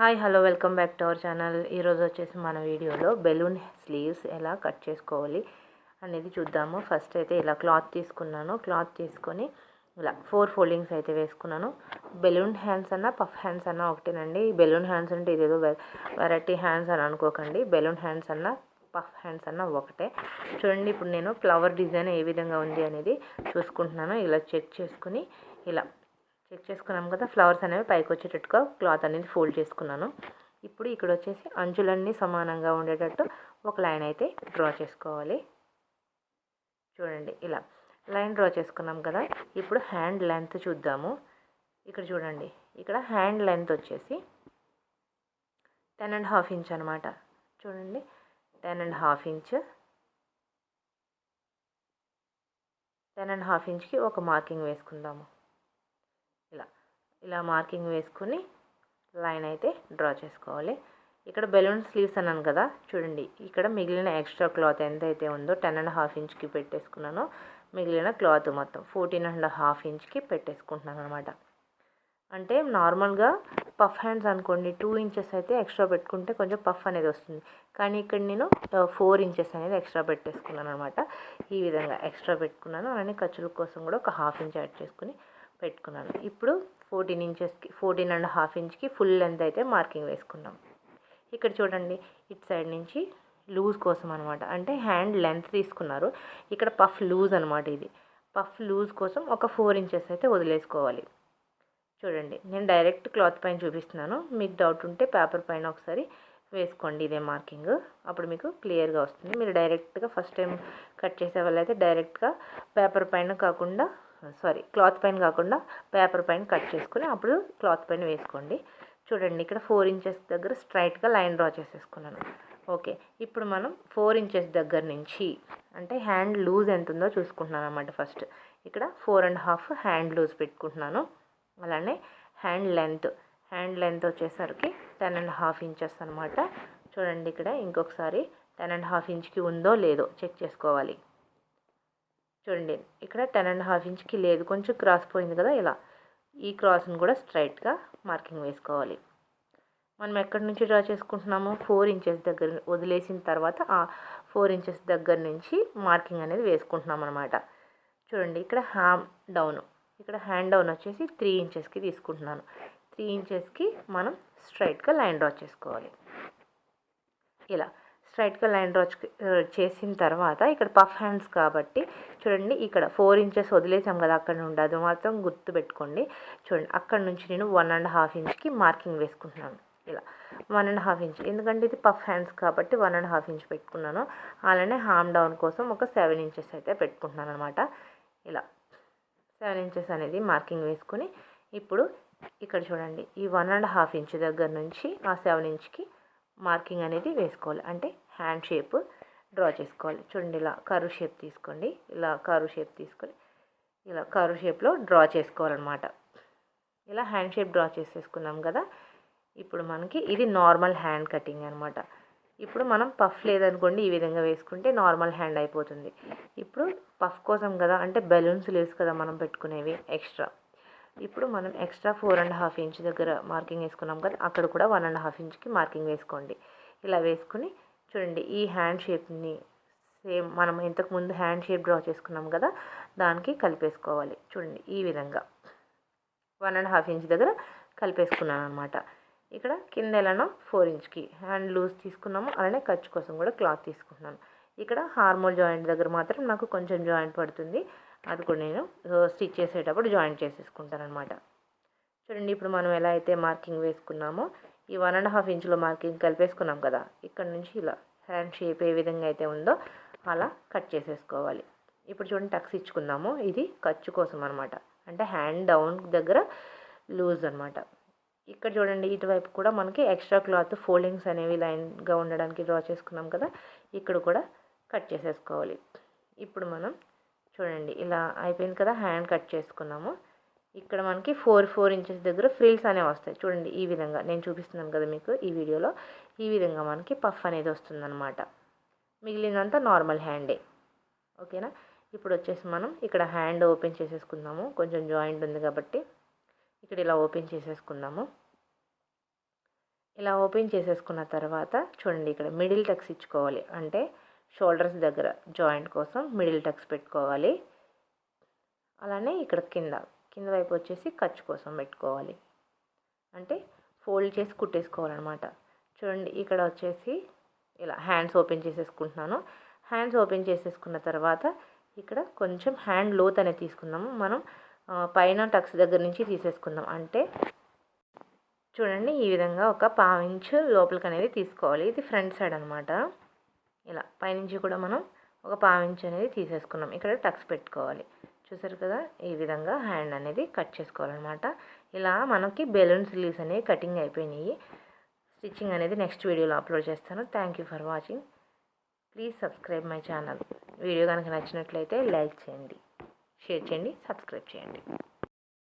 Hi hello welcome back to our channel. ఈరోజు వచ్చేసి మన వీడియోలో బెలూన్ స్లీవ్స్ ఎలా కట్ చేసుకోవాలి అనేది చూద్దాము. ఫస్ట్ అయితే ఇలా క్లాత్ తీసుకున్నాను. క్లాత్ తీసుకొని ఇలా ఫోర్ ఫోల్డింగ్స్ అయితే వేసుకున్నాను. బెలూన్ హ్యాండ్స్ అన్న పఫ్ హ్యాండ్స్ అన్న ఒకటేనండి. బెలూన్ హ్యాండ్స్ అంటే ఇదేదో వెరైటీ హ్యాండ్స్ అని అనుకోకండి. బెలూన్ హ్యాండ్స్ అన్న పఫ్ హ్యాండ్స్ అన్న ఒకటే. చూడండి ఇప్పుడు నేను ఫ్లవర్ డిజైన్ ఏ విధంగా ఉంది అనేది చూసుకుంటున్నాను. ఇలా చెక్ చేసుకుని ఇలా చెక్ చేసుకున్నాం కదా ఫ్లవర్స్ అనేవి పైకి వచ్చేటట్టుగా క్లాత్ అనేది ఫోల్డ్ చేసుకున్నాను. ఇప్పుడు ఇక్కడ వచ్చేసి అంచులన్నీ సమానంగా ఉండేటట్టు ఒక లైన్ అయితే డ్రా చేసుకోవాలి. చూడండి ఇలా లైన్ డ్రా చేసుకున్నాం కదా ఇప్పుడు హ్యాండ్ లెంత్ చూద్దాము. ఇక్కడ చూడండి ఇక్కడ హ్యాండ్ లెంత్ వచ్చేసి టెన్ అండ్ హాఫ్ ఇంచ్ అనమాట చూడండి ten and half inch ten and half ఇంచ్కి ఒక మార్కింగ్ వేసుకుందాము. ఇలా ఇలా మార్కింగ్ వేసుకుని లైన్ అయితే డ్రా చేసుకోవాలి. ఇక్కడ బెలూన్ స్లీవ్స్ అన్నాను కదా చూడండి. ఇక్కడ మిగిలిన ఎక్స్ట్రా క్లాత్ ఎంత అయితే ఉందో టెన్ అండ్ హాఫ్ ఇంచ్కి పెట్టేసుకున్నానో మిగిలిన క్లాత్ మొత్తం ఫోర్టీన్ అండ్ హాఫ్ ఇంచ్కి పెట్టేసుకుంటున్నాను అనమాట అంటే నార్మల్గా పఫ్ హ్యాండ్స్ అనుకోండి టూ ఇంచెస్ అయితే ఎక్స్ట్రా పెట్టుకుంటే కొంచెం పఫ్ అనేది వస్తుంది. కానీ ఇక్కడ నేను ఫోర్ ఇంచెస్ అనేది ఎక్స్ట్రా పెట్టేసుకున్నాను అనమాట ఈ విధంగా ఎక్స్ట్రా పెట్టుకున్నాను. అలానే ఖర్చుల కోసం కూడా ఒక హాఫ్ ఇంచ్ యాడ్ చేసుకుని పెట్టుకున్నాను. ఇప్పుడు ఫోర్టీన్ ఇంచెస్కి ఫోర్టీన్ అండ్ హాఫ్ ఇంచ్కి ఫుల్ లెంత్ అయితే మార్కింగ్ వేసుకున్నాం. ఇక్కడ చూడండి ఇటు సైడ్ నుంచి లూజ్ కోసం అనమాట అంటే హ్యాండ్ లెంత్ తీసుకున్నారు. ఇక్కడ పఫ్ లూజ్ అనమాట ఇది. పఫ్ లూజ్ కోసం ఒక ఫోర్ ఇంచెస్ అయితే వదిలేసుకోవాలి. చూడండి నేను డైరెక్ట్ క్లాత్ పైన చూపిస్తున్నాను. మీకు డౌట్ ఉంటే పేపర్ పైన ఒకసారి వేసుకోండి ఇదే మార్కింగ్ అప్పుడు మీకు క్లియర్గా వస్తుంది. మీరు డైరెక్ట్గా ఫస్ట్ టైం కట్ చేసే వాళ్ళైతే డైరెక్ట్గా పేపర్ పైన కాకుండా సారీ క్లాత్ పైన కాకుండా పేపర్ పైన కట్ చేసుకుని అప్పుడు క్లాత్ పైన వేసుకోండి. చూడండి ఇక్కడ ఫోర్ ఇంచెస్ దగ్గర స్ట్రైట్గా లైన్ డ్రా చేసేసుకున్నాను. ఓకే ఇప్పుడు మనం ఫోర్ ఇంచెస్ దగ్గర నుంచి అంటే హ్యాండ్ లూజ్ ఎంత ఉందో చూసుకుంటున్నాను అనమాట ఫస్ట్ ఇక్కడ four and half hand loose పెట్టుకుంటున్నాను. అలానే హ్యాండ్ లెంత్ హ్యాండ్ లెంత్ వచ్చేసరికి టెన్ అండ్ హాఫ్ ఇంచెస్ అనమాట చూడండి ఇక్కడ ఇంకొకసారి టెన్ అండ్ హాఫ్ ఇంచ్కి ఉందో లేదో చెక్ చేసుకోవాలి. చూడండి ఇక్కడ టెన్ అండ్ హాఫ్ ఇంచ్కి లేదు. కొంచెం క్రాస్ పోయింది కదా ఇలా. ఈ క్రాస్ని కూడా స్ట్రైట్గా మార్కింగ్ వేసుకోవాలి. మనం ఎక్కడి నుంచి డ్రా చేసుకుంటున్నాము? ఫోర్ ఇంచెస్ దగ్గర వదిలేసిన తర్వాత ఆ ఫోర్ ఇంచెస్ దగ్గర నుంచి మార్కింగ్ అనేది వేసుకుంటున్నాం అనమాట చూడండి ఇక్కడ హ్యామ్ డౌన్ ఇక్కడ హ్యాండ్ డౌన్ వచ్చేసి త్రీ ఇంచెస్కి తీసుకుంటున్నాను. త్రీ ఇంచెస్కి మనం స్ట్రైట్గా లైన్ డ్రా చేసుకోవాలి. ఇలా. స్ట్రైట్గా లైన్ డ్రా చేసిన తర్వాత ఇక్కడ పఫ్ హ్యాండ్స్ కాబట్టి చూడండి ఇక్కడ ఫోర్ ఇంచెస్ వదిలేసాం కదా అక్కడ నుండి. అది మాత్రం గుర్తు పెట్టుకోండి. చూడండి అక్కడ నుంచి నేను one and half inch marking వేసుకుంటున్నాను. ఇలా వన్ అండ్ హాఫ్ ఇంచ్. ఎందుకంటే ఇది పఫ్ హ్యాండ్స్ కాబట్టి వన్ అండ్ హాఫ్ ఇంచ్ పెట్టుకున్నాను. అలానే హామ్ డౌన్ కోసం ఒక సెవెన్ ఇంచెస్ అయితే పెట్టుకుంటున్నాను అనమాట ఇలా సెవెన్ ఇంచెస్ అనేది మార్కింగ్ వేసుకుని ఇప్పుడు ఇక్కడ చూడండి ఈ వన్ అండ్ హాఫ్ ఇంచ్ దగ్గర నుంచి ఆ సెవెన్ ఇంచ్కి మార్కింగ్ అనేది వేసుకోవాలి. అంటే హ్యాండ్ షేప్ డ్రా చేసుకోవాలి. చూడండి ఇలా కరువు షేప్ తీసుకోండి. ఇలా కరువు షేప్ తీసుకొని ఇలా కరువు షేప్లో డ్రా చేసుకోవాలన్నమాట. ఇలా హ్యాండ్ షేప్ డ్రా చేసేసుకున్నాం కదా. ఇప్పుడు మనకి ఇది నార్మల్ హ్యాండ్ కటింగ్ అనమాట ఇప్పుడు మనం పఫ్ లేదనుకోండి ఈ విధంగా వేసుకుంటే నార్మల్ హ్యాండ్ అయిపోతుంది. ఇప్పుడు పఫ్ కోసం కదా అంటే బెలూన్స్ లేవు కదా మనం పెట్టుకునేవి ఎక్స్ట్రా. ఇప్పుడు మనం extra four and half inch దగ్గర మార్కింగ్ వేసుకున్నాం కదా అక్కడ కూడా వన్ అండ్ హాఫ్ ఇంచ్కి మార్కింగ్ వేసుకోండి. ఇలా వేసుకుని చూడండి ఈ హ్యాండ్ షేప్ని సేమ్ మనం ఇంతకుముందు హ్యాండ్ షేప్ డ్రా చేసుకున్నాం కదా దానికి కలిపేసుకోవాలి. చూడండి ఈ విధంగా. వన్ అండ్ హాఫ్ ఇంచ్ దగ్గర కలిపేసుకున్నాను అనమాట ఇక్కడ కింద ఎలానో ఫోర్ ఇంచ్కి హ్యాండ్ లూజ్ తీసుకున్నాము అలానే ఖర్చు కోసం కూడా క్లాత్ తీసుకుంటున్నాను. ఇక్కడ హార్మోల్ జాయింట్ దగ్గర మాత్రం నాకు కొంచెం జాయింట్ పడుతుంది. అది కూడా నేను స్టిచ్ చేసేటప్పుడు జాయింట్ చేసేసుకుంటాను అనమాట చూడండి ఇప్పుడు మనం ఎలా అయితే మార్కింగ్ వేసుకున్నామో ఈ వన్ అండ్ హాఫ్ ఇంచ్లో మార్కింగ్ కలిపేసుకున్నాం కదా ఇక్కడ నుంచి ఇలా హ్యాండ్ షేప్ ఏ విధంగా అయితే ఉందో అలా కట్ చేసేసుకోవాలి. ఇప్పుడు చూడండి టక్స్ ఇచ్చుకుందాము. ఇది ఖర్చు కోసం అనమాట అంటే హ్యాండ్ డౌన్ దగ్గర లూజ్ అనమాట ఇక్కడ చూడండి ఇటువైపు కూడా మనకి ఎక్స్ట్రా క్లాత్ ఫోల్డింగ్స్ అనేవి లైన్గా ఉండడానికి డ్రా చేసుకున్నాం కదా ఇక్కడ కూడా కట్ చేసేసుకోవాలి. ఇప్పుడు మనం చూడండి ఇలా అయిపోయింది కదా హ్యాండ్ కట్ చేసుకున్నాము. ఇక్కడ మనకి ఫోర్ ఫోర్ ఇంచెస్ దగ్గర ఫ్రిల్స్ అనేవి వస్తాయి. చూడండి ఈ విధంగా. నేను చూపిస్తున్నాను కదా మీకు ఈ వీడియోలో. ఈ విధంగా మనకి పఫ్ అనేది వస్తుందన్నమాట. మిగిలినంతా నార్మల్ హ్యాండే. ఓకేనా? ఇప్పుడు వచ్చేసి మనం ఇక్కడ హ్యాండ్ ఓపెన్ చేసేసుకుందాము. కొంచెం జాయింట్ ఉంది కాబట్టి ఇక్కడ ఇలా ఓపెన్ చేసేసుకుందాము. ఇలా ఓపెన్ చేసేసుకున్న తర్వాత చూడండి ఇక్కడ మిడిల్ టక్స్ ఇచ్చుకోవాలి. అంటే షోల్డర్స్ దగ్గర జాయింట్ కోసం మిడిల్ టక్స్ పెట్టుకోవాలి. అలానే ఇక్కడ కింద కింద వైపు వచ్చేసి ఖర్చు కోసం పెట్టుకోవాలి. అంటే ఫోల్డ్ చేసి కుట్టేసుకోవాలన్నమాట. చూడండి ఇక్కడ వచ్చేసి ఇలా హ్యాండ్స్ ఓపెన్ చేసేసుకుంటున్నాను. హ్యాండ్స్ ఓపెన్ చేసేసుకున్న తర్వాత ఇక్కడ కొంచెం హ్యాండ్ లోత్ అనేది తీసుకుందాము. మనం పైన టక్స్ దగ్గర నుంచి తీసేసుకుందాం. అంటే చూడండి ఈ విధంగా ఒక పావించు లోపలికి అనేది తీసుకోవాలి. ఇది ఫ్రంట్ సైడ్ అనమాట ఇలా పైనుంచి కూడా మనం ఒక పావించు అనేది తీసేసుకున్నాం. ఇక్కడ టక్స్ పెట్టుకోవాలి. చూసారు కదా ఈ విధంగా హ్యాండ్ అనేది కట్ చేసుకోవాలన్నమాట. ఇలా మనకి బెలూన్ స్లీవ్స్ అనేవి కటింగ్ అయిపోయినాయి. స్టిచ్చింగ్ అనేది నెక్స్ట్ వీడియోలో అప్లోడ్ చేస్తాను. Thank you for watching please subscribe my channel video కనుక నచ్చినట్లయితే లైక్ చేయండి షేర్ చేయండి సబ్స్క్రైబ్ చేయండి.